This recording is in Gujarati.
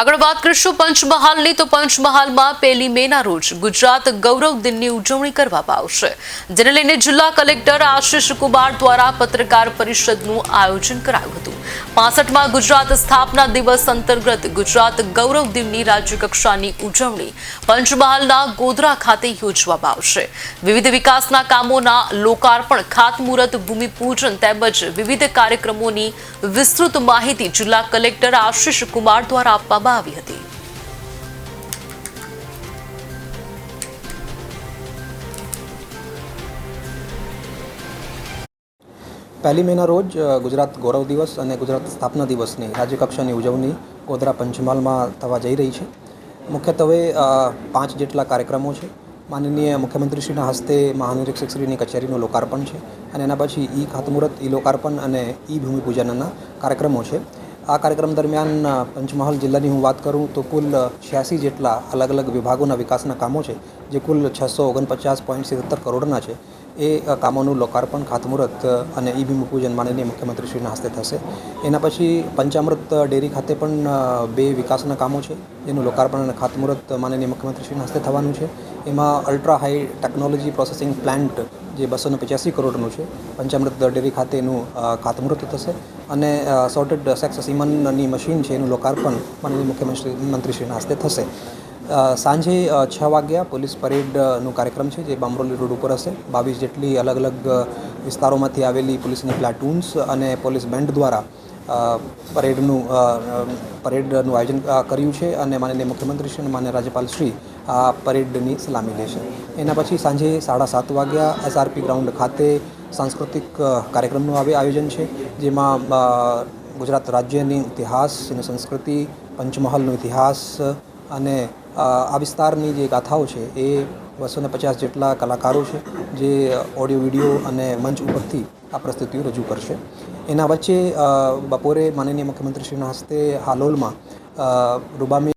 આગળ વાત કરીશું પંચમહાલની. તો પંચમહાલમાં પહેલી મેના રોજ ગુજરાત ગૌરવ દિનની ઉજવણી કરવામાં આવશે. જેને લઈને જિલ્લા કલેક્ટર આશિષ કુમાર દ્વારા પત્રકાર પરિષદનું આયોજન કરાયું હતું. પાસઠમાં ગુજરાત સ્થાપના દિવસ અંતર્ગત ગુજરાત ગૌરવ દિનની રાજ્યકક્ષાની ઉજવણી પંચમહાલના ગોધરા ખાતે યોજવામાં આવશે. વિવિધ વિકાસના કામોના લોકાર્પણ, ખાતમુહૂર્ત, ભૂમિપૂજન તેમજ વિવિધ કાર્યક્રમોની વિસ્તૃત માહિતી જિલ્લા કલેક્ટર આશિષ કુમાર દ્વારા આપવામાં આવી હતી. પહેલી મેના રોજ ગુજરાત ગૌરવ દિવસ અને ગુજરાત સ્થાપના દિવસની, રાજ્યકક્ષાની ઉજવણી ગોધરા પંચમહાલમાં થવા જઈ રહી છે. મુખ્યત્વે પાંચ જેટલા કાર્યક્રમો છે. માનનીય મુખ્યમંત્રીશ્રીના હસ્તે મહાનિરીક્ષકશ્રીની કચેરીનું લોકાર્પણ છે અને એના પછી ઈ ખાતમુહૂર્ત, ઈ લોકાર્પણ અને ઈ ભૂમિપૂજનના કાર્યક્રમો છે. આ કાર્યક્રમ દરમિયાન પંચમહાલ જિલ્લાની હું વાત કરું તો કુલ છ્યાસી જેટલા અલગ અલગ વિભાગોના વિકાસના કામો છે, જે કુલ છસો ઓગણપચાસ પોઈન્ટ સિત્તેર કરોડના છે. એ કામોનું લોકાર્પણ ખાતમુહૂર્ત, અને ઈ ભૂમિપૂજન માનનીય મુખ્યમંત્રીશ્રીના હસ્તે થશે. એના પછી પંચામૃત ડેરી ખાતે પણ બે વિકાસના કામો છે, જેનું લોકાર્પણ અને ખાતમુહૂર્ત માનનીય મુખ્યમંત્રીશ્રીના હસ્તે થવાનું છે. એમાં ultra high technology processing plant, જે બસો ને પચાસી કરોડનું છે, પંચામૃત ડેરી ખાતે એનું ખાતમુહૂર્ત થશે. અને સોર્ટેડ સેક્સ સીમનની મશીન છે, એનું લોકાર્પણ માનનીય મુખ્યમંત્રી, મંત્રીશ્રીના હસ્તે થશે. સાંજે છ વાગ્યા પોલીસ પરેડનું કાર્યક્રમ છે, જે બામરોલી રોડ ઉપર હશે. બાવીસ જેટલી અલગ અલગ વિસ્તારોમાંથી આવેલી પોલીસની પ્લાટૂન્સ અને પોલીસ બેન્ડ દ્વારા પરેડનું પરેડનું આયોજન કર્યું છે અને માનનીય મુખ્યમંત્રી શ્રી અને માન્ય રાજ્યપાલ શ્રી આ પરેડની સલામી લેશે એના પછી સાંજે સાડા સાત વાગ્યા એસઆરપી ગ્રાઉન્ડ ખાતે સાંસ્કૃતિક કાર્યક્રમનું આવે આયોજન છે, જેમાં ગુજરાત રાજ્યની ઇતિહાસ અને સંસ્કૃતિ, પંચમહાલનો ઇતિહાસ અને આ વિસ્તારની જે ગાથાઓ છે એ બસો ને પચાસ જેટલા કલાકારો છે જે ઓડિયો, વીડિયો અને મંચ ઉપરથી આ પ્રસ્તુતિઓ રજૂ કરશે. એના વચ્ચે બપોરે માનનીય મુખ્યમંત્રીશ્રીના હસ્તે હાલોલમાં રૂબામી